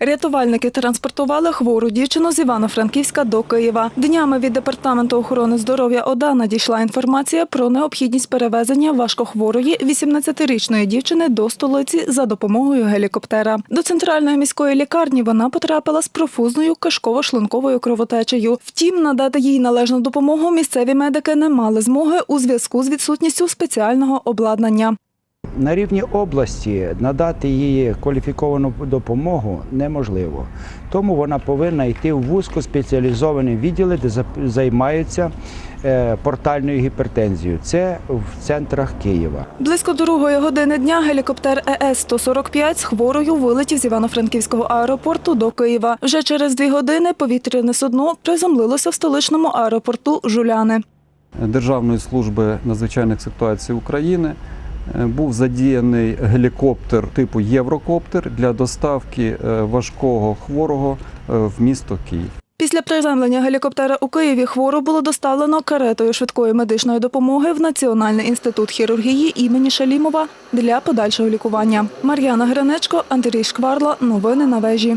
Рятувальники транспортували хвору дівчину з Івано-Франківська до Києва. Днями від департаменту охорони здоров'я ОДА надійшла інформація про необхідність перевезення важкохворої 18-річної дівчини до столиці за допомогою гелікоптера. До центральної міської лікарні вона потрапила з профузною кишково-шлунковою кровотечею. Втім, надати їй належну допомогу місцеві медики не мали змоги у зв'язку з відсутністю спеціального обладнання. На рівні області надати їй кваліфіковану допомогу неможливо. Тому вона повинна йти в вузькоспеціалізовані відділи, де займаються е, портальною гіпертензією. Це в центрах Києва. Близько другої години дня гелікоптер ЕС-145 з хворою вилетів з Івано-Франківського аеропорту до Києва. Вже через дві години повітряне судно приземлилося в столичному аеропорту Жуляни. Державної служби надзвичайних ситуацій України був задіяний гелікоптер типу Єврокоптер для доставки е, важкого хворого е, в місто Київ. Після приземлення гелікоптера у Києві хвору було доставлено каретою швидкої медичної допомоги в Національний інститут хірургії імені Шалімова для подальшого лікування. Мар'яна Гринечко, Андрій Шкварла. Новини на вежі.